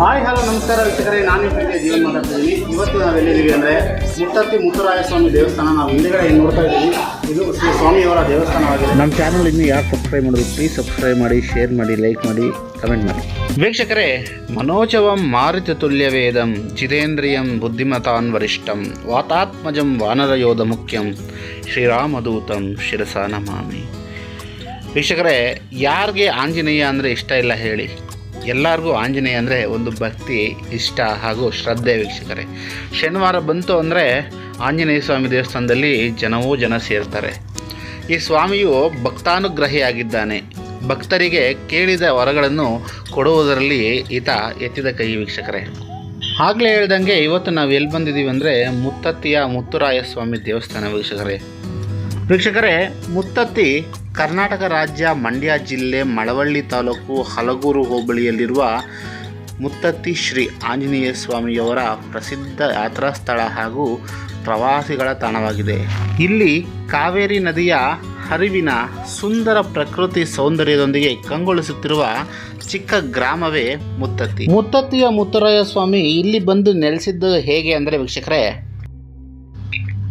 Hi hello ನಮಸ್ಕಾರ ವೀಕ್ಷಕರೇ. ನಾನು ನಿಮ್ಮ ಪ್ರೀತಿಯ ಜೀವನ್ ಮಾತಾಡ್ತಿದ್ದೀನಿ. ಇವತ್ತು ನಾವು ಎಲ್ಲಿದ್ದೀವಿ ಅಂದರೆ ಮುತ್ತತ್ತಿ ಮುತ್ತರಾಯ ಸ್ವಾಮಿ ದೇವಸ್ಥಾನ ನಾವು ಹಿಂದೆಗಡೆ ಏನು ನೋಡ್ತಾ ಇದ್ದೀವಿ? ಇದು ಶ್ರೀ ಸ್ವಾಮಿಯವರ ದೇವಸ್ಥಾನವಾಗಿದೆ. ನಮ್ಮ ಚಾನಲ್ ಇನ್ನು ಯಾರು ಸಬ್ಸ್ಕ್ರೈಬ್ ಮಾಡೋದು ಪ್ಲೀಸ್ ಸಬ್ಸ್ಕ್ರೈಬ್ ಮಾಡಿ ಶೇರ್ ಮಾಡಿ ಲೈಕ್ ಮಾಡಿ ಕಮೆಂಟ್ ಮಾಡಿ. ವೀಕ್ಷಕರೇ ಮನೋಜವಂ ಮಾರುತಿ ತುಲ್ಯ ವೇದಂ ಜಿತೇಂದ್ರಿಯಂ ಬುದ್ಧಿಮತಾನ್ ವರಿಷ್ಠಂ ವಾತಾತ್ಮಜಂ ವಾನರಯೋಧ ಮುಖ್ಯಂ ಶ್ರೀರಾಮದೂತಂ ಶಿರಸ ನಮಾಮಿ. ವೀಕ್ಷಕರೇ ಯಾರಿಗೆ ಆಂಜನೇಯ ಅಂದರೆ ಇಷ್ಟ ಇಲ್ಲ ಹೇಳಿ. ಎಲ್ಲರಿಗೂ ಆಂಜನೇಯ ಅಂದರೆ ಒಂದು ಭಕ್ತಿ, ಇಷ್ಟ ಹಾಗೂ ಶ್ರದ್ಧೆ ವೀಕ್ಷಕರೇ. ಶನಿವಾರ ಬಂತು ಅಂದರೆ ಆಂಜನೇಯ ಸ್ವಾಮಿ ದೇವಸ್ಥಾನದಲ್ಲಿ ಜನವೂ ಜನ ಸೇರ್ತಾರೆ. ಈ ಸ್ವಾಮಿಯು ಭಕ್ತಾನುಗ್ರಹಿಯಾಗಿದ್ದಾನೆ. ಭಕ್ತರಿಗೆ ಕೇಳಿದ ವರಗಳನ್ನು ಕೊಡುವುದರಲ್ಲಿ ಈತ ಎತ್ತಿದ ಕೈ ವೀಕ್ಷಕರೇ. ಆಗಲೇ ಹೇಳ್ದಂಗೆ ಇವತ್ತು ನಾವು ಎಲ್ಲಿ ಬಂದಿದ್ದೀವಿ ಅಂದರೆ ಮುತ್ತತ್ತಿಯ ಮುತ್ತುರಾಯ ಸ್ವಾಮಿ ದೇವಸ್ಥಾನ ವೀಕ್ಷಕರೇ. ವೀಕ್ಷಕರೇ ಮುತ್ತತ್ತಿ ಕರ್ನಾಟಕ ರಾಜ್ಯ ಮಂಡ್ಯ ಜಿಲ್ಲೆ ಮಳವಳ್ಳಿ ತಾಲೂಕು ಹಲಗೂರು ಹೋಬಳಿಯಲ್ಲಿರುವ ಮುತ್ತತ್ತಿ ಶ್ರೀ ಆಂಜನೇಯ ಸ್ವಾಮಿಯವರ ಪ್ರಸಿದ್ಧ ಯಾತ್ರಾ ಸ್ಥಳ ಹಾಗೂ ಪ್ರವಾಸಿಗಳ ತಾಣವಾಗಿದೆ. ಇಲ್ಲಿ ಕಾವೇರಿ ನದಿಯ ಹರಿವಿನ ಸುಂದರ ಪ್ರಕೃತಿ ಸೌಂದರ್ಯದೊಂದಿಗೆ ಕಂಗೊಳಿಸುತ್ತಿರುವ ಚಿಕ್ಕ ಗ್ರಾಮವೇ ಮುತ್ತತ್ತಿ. ಮುತ್ತತ್ತಿಯ ಮುತ್ತರಾಯ ಸ್ವಾಮಿ ಇಲ್ಲಿ ಬಂದು ನೆಲೆಸಿದ್ದು ಹೇಗೆ ಅಂದರೆ ವೀಕ್ಷಕರೇ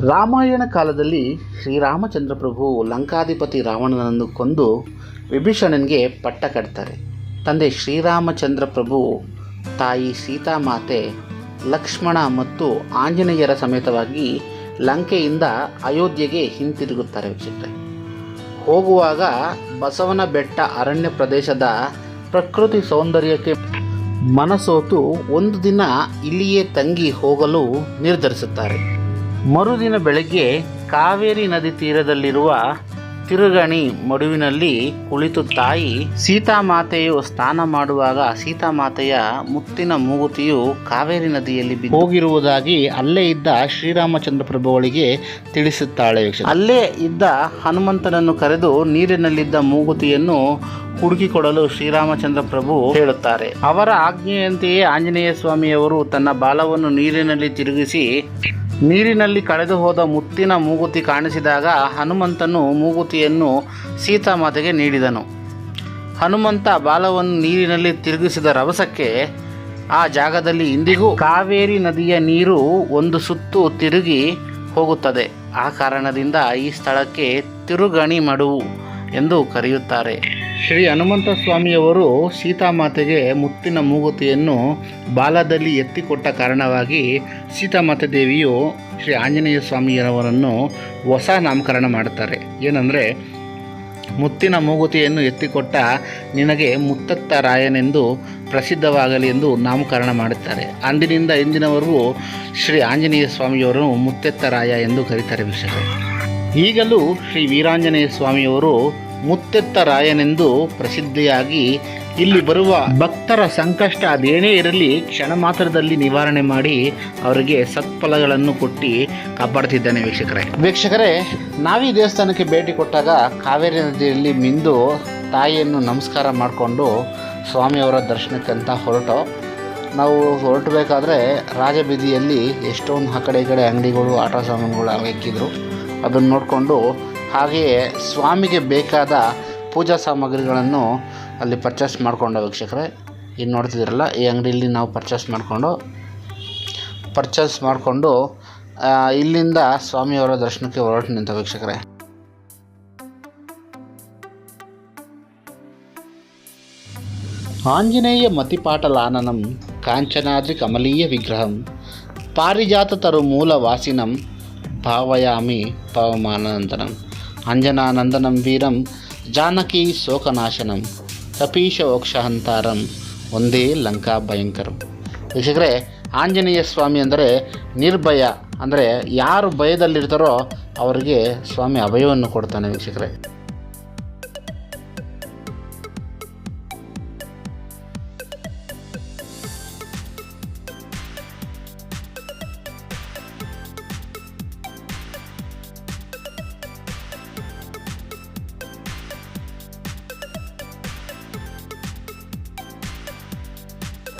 ರಾಮಾಯಣ ಕಾಲದಲ್ಲಿ ಶ್ರೀರಾಮಚಂದ್ರ ಪ್ರಭು ಲಂಕಾಧಿಪತಿ ರಾವಣನನ್ನು ಕೊಂದು ವಿಭೀಷಣನಿಗೆ ಪಟ್ಟ ಕಟ್ತಾರೆ. ತಂದೆ ಶ್ರೀರಾಮಚಂದ್ರ ಪ್ರಭು, ತಾಯಿ ಸೀತಾಮಾತೆ, ಲಕ್ಷ್ಮಣ ಮತ್ತು ಆಂಜನೇಯರ ಸಮೇತವಾಗಿ ಲಂಕೆಯಿಂದ ಅಯೋಧ್ಯೆಗೆ ಹಿಂತಿರುಗುತ್ತಾರೆ ವೀಕ್ಷಕರೇ ಹೋಗುವಾಗ ಬಸವನ ಬೆಟ್ಟ ಅರಣ್ಯ ಪ್ರದೇಶದ ಪ್ರಕೃತಿ ಸೌಂದರ್ಯಕ್ಕೆ ಮನಸೋತು ಒಂದು ದಿನ ಇಲ್ಲಿಯೇ ತಂಗಿ ಹೋಗಲು ನಿರ್ಧರಿಸುತ್ತಾರೆ. ಮರುದಿನ ಬೆಳಗ್ಗೆ ಕಾವೇರಿ ನದಿ ತೀರದಲ್ಲಿರುವ ತಿರುಗಣಿ ಮಡುವಿನಲ್ಲಿ ಕುಳಿತು ತಾಯಿ ಸೀತಾಮಾತೆಯು ಸ್ನಾನ ಮಾಡುವಾಗ ಸೀತಾಮಾತೆಯ ಮುತ್ತಿನ ಮೂಗುತಿಯು ಕಾವೇರಿ ನದಿಯಲ್ಲಿ ಹೋಗಿರುವುದಾಗಿ ಅಲ್ಲೇ ಇದ್ದ ಶ್ರೀರಾಮಚಂದ್ರ ಪ್ರಭುಗಳಿಗೆ ತಿಳಿಸುತ್ತಾಳೆ ಅಲ್ಲೇ ಇದ್ದ ಹನುಮಂತನನ್ನು ಕರೆದು ನೀರಿನಲ್ಲಿದ್ದ ಮೂಗುತಿಯನ್ನು ಹುಡುಕಿಕೊಡಲು ಶ್ರೀರಾಮಚಂದ್ರ ಪ್ರಭು ಹೇಳುತ್ತಾರೆ. ಅವರ ಆಜ್ಞೆಯಂತೆಯೇ ಆಂಜನೇಯ ಸ್ವಾಮಿಯವರು ತನ್ನ ಬಾಲವನ್ನು ನೀರಿನಲ್ಲಿ ತಿರುಗಿಸಿ ನೀರಿನಲ್ಲಿ ಕಳೆದು ಹೋದ ಮುತ್ತಿನ ಮೂಗುತಿ ಕಾಣಿಸಿದಾಗ ಹನುಮಂತನು ಮೂಗುತಿಯನ್ನು ಸೀತಾಮಾತೆಗೆ ನೀಡಿದನು. ಹನುಮಂತ ಬಾಲವನ್ನು ನೀರಿನಲ್ಲಿ ತಿರುಗಿಸಿದ ರಭಸಕ್ಕೆ ಆ ಜಾಗದಲ್ಲಿ ಇಂದಿಗೂ ಕಾವೇರಿ ನದಿಯ ನೀರು ಒಂದು ಸುತ್ತು ತಿರುಗಿ ಹೋಗುತ್ತದೆ. ಆ ಕಾರಣದಿಂದ ಈ ಸ್ಥಳಕ್ಕೆ ತಿರುಗಣಿ ಮಡುವು. ಎಂದು ಕರೆಯುತ್ತಾರೆ. ಶ್ರೀ ಹನುಮಂತ ಸ್ವಾಮಿಯವರು ಸೀತಾಮಾತೆಗೆ ಮುತ್ತಿನ ಮೂಗುತಿಯನ್ನು ಬಾಲದಲ್ಲಿ ಎತ್ತಿಕೊಟ್ಟ ಕಾರಣವಾಗಿ ಸೀತಾಮಾತೆ ದೇವಿಯು ಶ್ರೀ ಆಂಜನೇಯ ಸ್ವಾಮಿಯವರನ್ನು ಹೊಸ ನಾಮಕರಣ ಮಾಡುತ್ತಾರೆ. ಏನಂದರೆ, ಮುತ್ತಿನ ಮೂಗುತಿಯನ್ನು ಎತ್ತಿಕೊಟ್ಟ ನಿನಗೆ ಮುತ್ತತ್ತ ರಾಯನೆಂದು ಪ್ರಸಿದ್ಧವಾಗಲಿ ಎಂದು ನಾಮಕರಣ ಮಾಡುತ್ತಾರೆ. ಅಂದಿನಿಂದ ಇಂದಿನವರೆಗೂ ಶ್ರೀ ಆಂಜನೇಯ ಸ್ವಾಮಿಯವರನ್ನು ಮುತ್ತೆತ್ತ ರಾಯ ಎಂದು ಕರೀತಾರೆ ವೀಕ್ಷಕರೇ ಈಗಲೂ ಶ್ರೀ ವೀರಾಂಜನೇಯ ಸ್ವಾಮಿಯವರು ಮುತ್ತೆತ್ತ ರಾಯನೆಂದು ಪ್ರಸಿದ್ಧಿಯಾಗಿ ಇಲ್ಲಿ ಬರುವ ಭಕ್ತರ ಸಂಕಷ್ಟ ಅದೇನೇ ಇರಲಿ ಕ್ಷಣ ಮಾತ್ರದಲ್ಲಿ ನಿವಾರಣೆ ಮಾಡಿ ಅವರಿಗೆ ಸತ್ಫಲಗಳನ್ನು ಕೊಟ್ಟು ಕಾಪಾಡ್ತಿದ್ದಾನೆ ವೀಕ್ಷಕರೇ. ವೀಕ್ಷಕರೇ, ನಾವೀ ದೇವಸ್ಥಾನಕ್ಕೆ ಭೇಟಿ ಕೊಟ್ಟಾಗ ಕಾವೇರಿ ನದಿಯಲ್ಲಿ ಮಿಂದು ತಾಯಿಯನ್ನು ನಮಸ್ಕಾರ ಮಾಡಿಕೊಂಡು ಸ್ವಾಮಿಯವರ ದರ್ಶನಕ್ಕಂತ ಹೊರಟು. ನಾವು ಹೊರಟಬೇಕಾದ್ರೆ ರಾಜಬೀದಿಯಲ್ಲಿ ಎಷ್ಟೊಂದು ಆ ಕಡೆ ಈ ಕಡೆ ಅಂಗಡಿಗಳು, ಆಟ ಸಾಮಾನುಗಳು ಹಾಕಿದ್ರು ಅದನ್ನು ನೋಡಿಕೊಂಡು ಹಾಗೆಯೇ ಸ್ವಾಮಿಗೆ ಬೇಕಾದ ಪೂಜಾ ಸಾಮಗ್ರಿಗಳನ್ನು ಅಲ್ಲಿ ಪರ್ಚೇಸ್ ಮಾಡಿಕೊಂಡ ವೀಕ್ಷಕರೇ. ಇನ್ನು ನೋಡ್ತಿದ್ದೀರಲ್ಲ, ಈ ಅಂಗಡಿಯಲ್ಲಿ ನಾವು ಪರ್ಚೇಸ್ ಮಾಡಿಕೊಂಡು ಪರ್ಚೇಸ್ ಮಾಡಿಕೊಂಡು ಇಲ್ಲಿಂದ ಸ್ವಾಮಿಯವರ ದರ್ಶನಕ್ಕೆ ಹೊರಟು ನಿಂತ ವೀಕ್ಷಕರೇ. ಆಂಜನೇಯ ಮತಿಪಾಟಲಾನನಂ, ಕಾಂಚನಾದ್ರಿ ಕಮಲೀಯ ವಿಗ್ರಹಂ ಪಾರಿಜಾತ ತರು ಮೂಲ ವಾಸಿನಂ ಭಾವಯಾಮಿ ಪವಮಾನಂದನಂ ಅಂಜನಾನಂದನಂ ವೀರಂ, ಜಾನಕಿ ಶೋಕನಾಶನಂ ಕಪೀಶ ವೋಕ್ಷಹಂತಾರಂ ಒಂದೇ ಲಂಕಾ ಭಯಂಕರಂ. ವೀಕ್ಷಕರೇ, ಆಂಜನೇಯ ಸ್ವಾಮಿ ಅಂದರೆ ನಿರ್ಭಯ, ಅಂದರೆ ಯಾರು ಭಯದಲ್ಲಿರ್ತಾರೋ ಅವರಿಗೆ ಸ್ವಾಮಿ ಅಭಯವನ್ನು ಕೊಡ್ತಾನೆ ವೀಕ್ಷಕರೇ.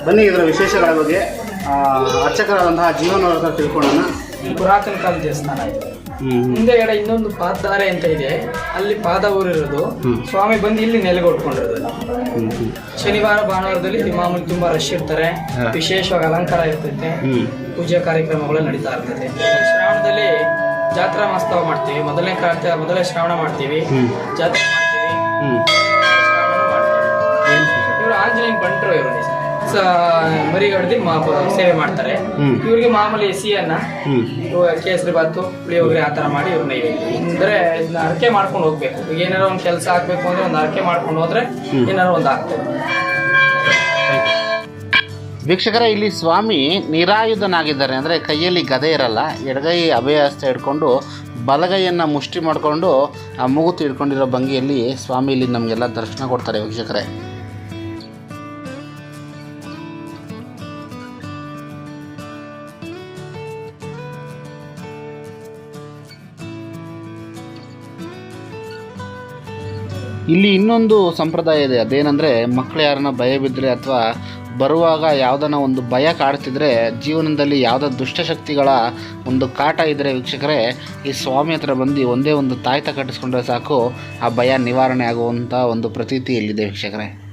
ಬನ್ನಿ ಇದರ ವಿಶೇಷಗಳ ಬಗ್ಗೆ ಅರ್ಚಕರಾದಂತಹ ಜೀವನ ತಿಳ್ಕೊಳ್ಳೋಣ. ಪುರಾತನ ಕಾಲ ದೇವಸ್ಥಾನ ಇದೆ. ಹಿಂದೆಗಡೆ ಇನ್ನೊಂದು ಪಾದಾರೆ ಅಂತ ಇದೆ. ಅಲ್ಲಿ ಪಾದ ಊರಿರೋದು. ಸ್ವಾಮಿ ಬಂದು ಇಲ್ಲಿ ನೆಲೆಗೊಟ್ಕೊಂಡಿರೋದು ಶನಿವಾರ ಭಾನುವಾರದಲ್ಲಿ ಮಾಮೂಲಿ ತುಂಬಾ ರಶ್ ಇರ್ತಾರೆ. ವಿಶೇಷವಾಗಿ ಅಲಂಕಾರ ಇರ್ತೈತೆ. ಪೂಜಾ ಕಾರ್ಯಕ್ರಮಗಳು ನಡೀತಾ ಇರ್ತೈತೆ. ಶ್ರಾವಣದಲ್ಲಿ ಜಾತ್ರಾ ಮಹೋತ್ಸವ ಮಾಡ್ತೀವಿ. ಮೊದಲನೇ ಕಾರ್ಯ ಮೊದಲೇ ಶ್ರಾವಣ ಮಾಡ್ತೀವಿ. ಜಾತ್ರೆ ಮಾಡ್ತೀವಿ. ಇವರು ಆಂಜನೇಯ ಬಂಟರು ಇವರು. ಸ ಹೊಡೆದು ಸೇವೆ ಮಾಡ್ತಾರೆ. ಇವರಿಗೆ ಮಾಮೂಲಿ ಸಿಹಿಯನ್ನ ಕೇಸರಿ ಬಾತು ಪುಳಿಯೋಗರೆ ಆ ಥರ ಮಾಡಿ ಇವ್ರನ್ನ ನೈವೇದ್ಯ ಅಂದ್ರೆ ಇದನ್ನ ಅರಕೆ ಮಾಡ್ಕೊಂಡು ಹೋಗ್ಬೇಕು. ಏನಾರ ಒಂದು ಕೆಲಸ ಆಗ್ಬೇಕು ಅಂದ್ರೆ ಒಂದು ಅರಕೆ ಮಾಡ್ಕೊಂಡು ಹೋದ್ರೆ ಏನಾರ ಒಂದು ಆಗ್ತದೆ. ವೀಕ್ಷಕರೇ ಇಲ್ಲಿ ಸ್ವಾಮಿ ನಿರಾಯುಧನಾಗಿದ್ದಾರೆ. ಅಂದರೆ ಕೈಯಲ್ಲಿ ಗದೆ ಇರಲ್ಲ. ಎಡಗೈ ಅಭಯಹಸ್ತ ಹಿಡ್ಕೊಂಡು ಬಲಗೈಯನ್ನು ಮುಷ್ಟಿ ಮಾಡಿಕೊಂಡು ಆ ಮೂಗುತಿ ಹಿಡ್ಕೊಂಡಿರೋ ಭಂಗಿಯಲ್ಲಿ ಸ್ವಾಮಿ ಇಲ್ಲಿ ನಮಗೆಲ್ಲ ದರ್ಶನ ಕೊಡ್ತಾರೆ ವೀಕ್ಷಕರೇ. ಇಲ್ಲಿ ಇನ್ನೊಂದು ಸಂಪ್ರದಾಯ ಇದೆ. ಅದೇನೆಂದರೆ ಮಕ್ಕಳು ಯಾರನ್ನ ಭಯ ಬಿದ್ದರೆ ಅಥವಾ ಬರುವಾಗ ಯಾವುದನ್ನ ಒಂದು ಭಯ ಕಾಡ್ತಿದ್ರೆ, ಜೀವನದಲ್ಲಿ ಯಾವುದೋ ದುಷ್ಟಶಕ್ತಿಗಳ ಒಂದು ಕಾಟ ಇದ್ದರೆ ವೀಕ್ಷಕರೇ, ಈ ಸ್ವಾಮಿ ಹತ್ರ ಬಂದು ಒಂದೇ ಒಂದು ತಾಯ್ತ ಕಟ್ಟಿಸ್ಕೊಂಡ್ರೆ ಸಾಕು, ಆ ಭಯ ನಿವಾರಣೆ ಆಗುವಂಥ ಒಂದು ಪ್ರತೀತಿ ಇಲ್ಲಿದೆ ವೀಕ್ಷಕರೇ.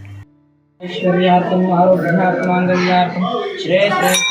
ಶ್ರೇ ಶ್ರೇ ಶ್ರೇ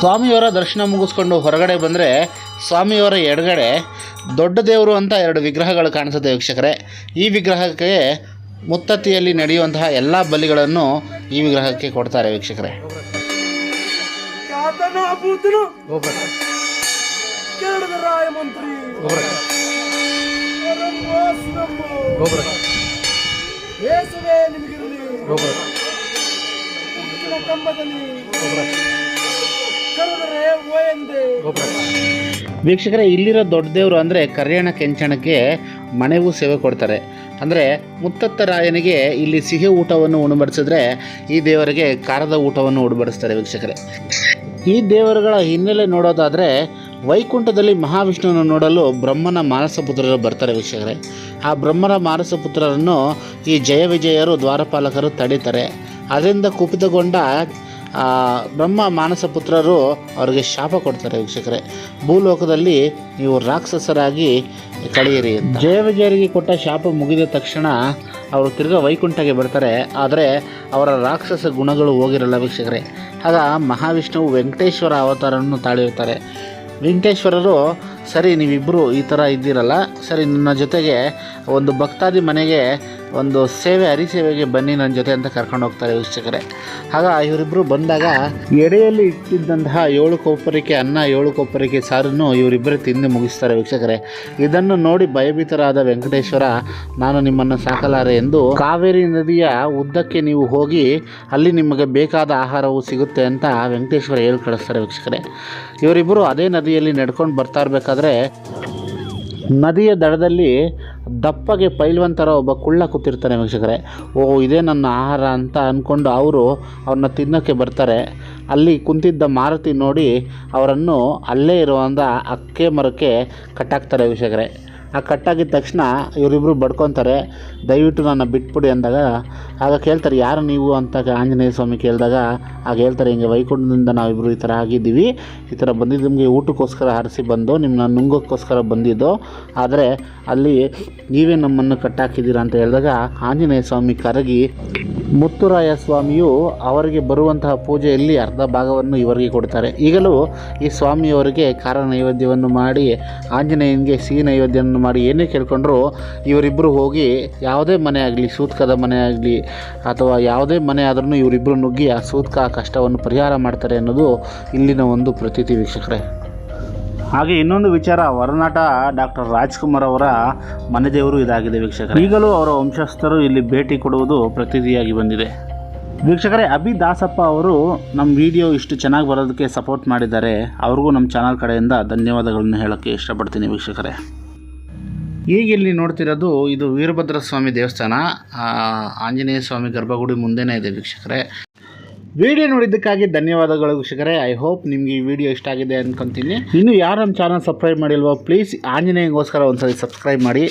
ಸ್ವಾಮಿಯವರ ದರ್ಶನ ಮುಗಿಸ್ಕೊಂಡು ಹೊರಗಡೆ ಬಂದರೆ ಸ್ವಾಮಿಯವರ ಎಡಗಡೆ ದೊಡ್ಡ ದೇವರು ಅಂತ ಎರಡು ವಿಗ್ರಹಗಳು ಕಾಣಿಸುತ್ತೆ ವೀಕ್ಷಕರೇ. ಈ ವಿಗ್ರಹಕ್ಕೆ ಮುತ್ತತ್ತಿಯಲ್ಲಿ ನಡೆಯುವಂತಹ ಎಲ್ಲ ಬಲಿಗಳನ್ನು ಈ ವಿಗ್ರಹಕ್ಕೆ ಕೊಡ್ತಾರೆ ವೀಕ್ಷಕರೇ. ವೀಕ್ಷಕರೇ, ಇಲ್ಲಿರೋ ದೊಡ್ಡ ದೇವರು ಅಂದರೆ ಕರ್ಯಾಣ ಕೆಂಚಣಕ್ಕೆ ಮನೆಗೂ ಸೇವೆ ಕೊಡ್ತಾರೆ. ಅಂದರೆ ಮುತ್ತತ್ತ ರಾಯನಿಗೆ ಇಲ್ಲಿ ಸಿಹಿ ಊಟವನ್ನು ಉಣಬಡಿಸಿದ್ರೆ ಈ ದೇವರಿಗೆ ಖಾರದ ಊಟವನ್ನು ಉಣಬಡಿಸ್ತಾರೆ ವೀಕ್ಷಕರೇ. ಈ ದೇವರುಗಳ ಹಿನ್ನೆಲೆ ನೋಡೋದಾದರೆ ವೈಕುಂಠದಲ್ಲಿ ಮಹಾವಿಷ್ಣುವನ್ನು ನೋಡಲು ಬ್ರಹ್ಮನ ಮಾನಸ ಪುತ್ರರು ಬರ್ತಾರೆ ವೀಕ್ಷಕರೇ. ಆ ಬ್ರಹ್ಮನ ಮಾನಸ ಪುತ್ರರನ್ನು ಈ ಜಯ ವಿಜಯರು ದ್ವಾರಪಾಲಕರು ತಡೀತಾರೆ. ಅದರಿಂದ ಕುಪಿತಗೊಂಡ ಬ್ರಹ್ಮ ಮಾನಸ ಪುತ್ರರು ಅವರಿಗೆ ಶಾಪ ಕೊಡ್ತಾರೆ ವೀಕ್ಷಕರೇ. ಭೂಲೋಕದಲ್ಲಿ ನೀವು ರಾಕ್ಷಸರಾಗಿ ಕಳೆಯಿರಿ. ಜಯ ವಿಜಯರಿಗೆ ಕೊಟ್ಟ ಶಾಪ ಮುಗಿದ ತಕ್ಷಣ ಅವರು ತಿರ್ಗಾ ವೈಕುಂಠಕ್ಕೆ ಬರ್ತಾರೆ. ಆದರೆ ಅವರ ರಾಕ್ಷಸ ಗುಣಗಳು ಹೋಗಿರಲ್ಲ ವೀಕ್ಷಕರೇ. ಆಗ ಮಹಾವಿಷ್ಣುವು ವೆಂಕಟೇಶ್ವರ ಅವತಾರವನ್ನು ತಾಳಿರ್ತಾರೆ. ವೆಂಕಟೇಶ್ವರರು, ಸರಿ ನೀವಿಬ್ಬರು ಈ ಥರ ಇದ್ದೀರಲ್ಲ, ಸರಿ, ನನ್ನ ಜೊತೆಗೆ ಒಂದು ಭಕ್ತಾದಿ ಮನೆಗೆ ಒಂದು ಸೇವೆ ಹರಿಸೇವೆಗೆ ಬನ್ನಿ ನನ್ನ ಜೊತೆ ಅಂತ ಕರ್ಕೊಂಡು ಹೋಗ್ತಾರೆ ವೀಕ್ಷಕರೇ. ಆಗ ಇವರಿಬ್ಬರು ಬಂದಾಗ ಎಡೆಯಲ್ಲಿ ಇಟ್ಟಿದ್ದಂತಹ ಏಳು ಕೊಪ್ಪರಿಕೆ ಅನ್ನ, ಏಳು ಕೊಪ್ಪರಿಕೆ ಸಾರನ್ನು ಇವರಿಬ್ಬರೇ ತಿಂದು ಮುಗಿಸ್ತಾರೆ ವೀಕ್ಷಕರೇ. ಇದನ್ನು ನೋಡಿ ಭಯಭೀತರಾದ ವೆಂಕಟೇಶ್ವರ, ನಾನು ನಿಮ್ಮನ್ನು ಸಾಕಲಾರೆ ಎಂದು ಕಾವೇರಿ ನದಿಯ ಉದ್ದಕ್ಕೆ ನೀವು ಹೋಗಿ ಅಲ್ಲಿ ನಿಮಗೆ ಬೇಕಾದ ಆಹಾರವು ಸಿಗುತ್ತೆ ಅಂತ ವೆಂಕಟೇಶ್ವರ ಹೇಳಿ ಕಳಿಸ್ತಾರೆ ವೀಕ್ಷಕರೇ. ಇವರಿಬ್ಬರು ಅದೇ ನದಿಯಲ್ಲಿ ನಡ್ಕೊಂಡು ಬರ್ತಾ ಇರಬೇಕಾದ್ರೆ ನದಿಯ ದಡದಲ್ಲಿ ದಪ್ಪಗೆ ಪೈಲ್ವಂತರ ಒಬ್ಬ ಕುಳ್ಳ ಕೂತಿರ್ತಾನೆ ವೀಕ್ಷಕರೇ. ಓ, ಇದೇ ನನ್ನ ಆಹಾರ ಅಂತ ಅಂದ್ಕೊಂಡು ಅವರು ಅವ್ರನ್ನ ತಿನ್ನೋಕ್ಕೆ ಬರ್ತಾರೆ. ಅಲ್ಲಿ ಕುಂತಿದ್ದ ಮಾರುತಿ ನೋಡಿ ಅವರನ್ನು ಅಲ್ಲೇ ಇರುವಂಥ ಅಕ್ಕೆ ಮರಕ್ಕೆ ಕಟ್ಟಾಕ್ತಾರೆ ವೀಕ್ಷಕರೇ. ಆ ಕಟ್ಟಾಗಿದ ತಕ್ಷಣ ಇವರಿಬ್ಬರು ಬಡ್ಕೊತಾರೆ, ದಯವಿಟ್ಟು ನನ್ನ ಬಿಟ್ಬಿಡಿ ಅಂದಾಗ, ಆಗ ಕೇಳ್ತಾರೆ, ಯಾರು ನೀವು? ಅಂತ ಆಂಜನೇಯ ಸ್ವಾಮಿ ಕೇಳಿದಾಗ, ಆಗ ಹೇಳ್ತಾರೆ, ಹಿಂಗೆ ವೈಕುಂಠದಿಂದ ನಾವಿಬ್ಬರು ಈ ಥರ ಆಗಿದ್ದೀವಿ. ಈ ಥರ ಬಂದಿದ್ದು ನಿಮಗೆ ಊಟಕ್ಕೋಸ್ಕರ ಹರಿಸಿ ಬಂದು, ನಿಮ್ಮನ್ನ ನುಂಗೋಕ್ಕೋಸ್ಕರ ಬಂದಿದ್ದು. ಆದರೆ ಅಲ್ಲಿ ನೀವೇ ನಮ್ಮನ್ನು ಕಟ್ಟಾಕಿದ್ದೀರಾ ಅಂತ ಹೇಳಿದಾಗ, ಆಂಜನೇಯ ಸ್ವಾಮಿ ಕರಗಿ, ಮುತ್ತುರಾಯ ಸ್ವಾಮಿಯು ಅವರಿಗೆ ಬರುವಂತಹ ಪೂಜೆಯಲ್ಲಿ ಅರ್ಧ ಭಾಗವನ್ನು ಇವರಿಗೆ ಕೊಡ್ತಾರೆ. ಈಗಲೂ ಈ ಸ್ವಾಮಿಯವರಿಗೆ ಖಾರ ನೈವೇದ್ಯವನ್ನು ಮಾಡಿ, ಆಂಜನೇಯನಿಗೆ ಸಿಹಿ ನೈವೇದ್ಯವನ್ನು ಕಷ್ಟವನ್ನು ಮಾಡಿ ಏನೇ ಕೇಳ್ಕೊಂಡ್ರು ಇವರಿಬ್ಬರು ಹೋಗಿ ಯಾವುದೇ ಮನೆ ಆಗಲಿ, ಸೂತ್ಕದ ಮನೆ ಆಗಲಿ ಅಥವಾ ಯಾವುದೇ ಮನೆ ಆದ್ರೂ ಇವರಿಬ್ಬರು ನುಗ್ಗಿ ಆ ಸೂತ್ಕ ಕಷ್ಟವನ್ನು ಪರಿಹಾರ ಮಾಡ್ತಾರೆ ಅನ್ನೋದು ಇಲ್ಲಿನ ಒಂದು ಪ್ರತೀತಿ ವೀಕ್ಷಕರೇ. ಹಾಗೆ ಇನ್ನೊಂದು ವಿಚಾರ, ಹೊರನಾಟ ಡಾಕ್ಟರ್ ರಾಜ್ಕುಮಾರ್ ಅವರ ಮನೆ ದೇವರು ಇದಾಗಿದೆ ವೀಕ್ಷಕರು. ಈಗಲೂ ಅವರ ವಂಶಸ್ಥರು ಇಲ್ಲಿ ಭೇಟಿ ಕೊಡುವುದು ಪ್ರತಿನಿಧಿಯಾಗಿ ಬಂದಿದೆ. ವೀಕ್ಷಕರೇ, ಅಭಿ ದಾಸಪ್ಪ ಅವರು ನಮ್ಮ ವಿಡಿಯೋ ಇಷ್ಟು ಚೆನ್ನಾಗಿ ಬರೋದಕ್ಕೆ ಸಪೋರ್ಟ್ ಮಾಡಿದ್ದಾರೆ. ಅವ್ರಿಗೂ ನಮ್ಮ ಚಾನಲ್ ಕಡೆಯಿಂದ ಧನ್ಯವಾದಗಳನ್ನು ಹೇಳೋಕ್ಕೆ ಇಷ್ಟಪಡ್ತೀನಿ ವೀಕ್ಷಕರೇ. ಈಗ ಇಲ್ಲಿ ನೋಡ್ತಿರೋದು ಇದು ವೀರಭದ್ರ ಸ್ವಾಮಿ ದೇವಸ್ಥಾನ. ಆಂಜನೇಯ ಸ್ವಾಮಿ ಗರ್ಭಗುಡಿ ಮುಂದೆನೇ ಇದೆ ವೀಕ್ಷಕರೇ. ವಿಡಿಯೋ ನೋಡಿದ್ದಕ್ಕಾಗಿ ಧನ್ಯವಾದಗಳು ವೀಕ್ಷಕರೇ. ಐ ಹೋಪ್ ನಿಮಗೆ ಈ ವಿಡಿಯೋ ಇಷ್ಟ ಆಗಿದೆ ಅನ್ಕೊಂತೀನಿ. ಇನ್ನು ಯಾರು ನಮ್ಮ ಚಾನಲ್ ಸಬ್ಸ್ಕ್ರೈಬ್ ಮಾಡಿಲ್ವೋ ಪ್ಲೀಸ್ ಆಂಜನೇಯಗೋಸ್ಕರ ಒಂದ್ಸರಿ ಸಬ್ಸ್ಕ್ರೈಬ್ ಮಾಡಿ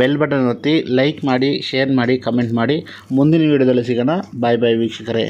ಬೆಲ್ ಬಟನ್ ಒತ್ತಿ ಲೈಕ್ ಮಾಡಿ ಶೇರ್ ಮಾಡಿ ಕಮೆಂಟ್ ಮಾಡಿ. ಮುಂದಿನ ವಿಡಿಯೋದಲ್ಲಿ ಸಿಗೋಣ. ಬಾಯ್ ಬಾಯ್ ವೀಕ್ಷಕರೇ.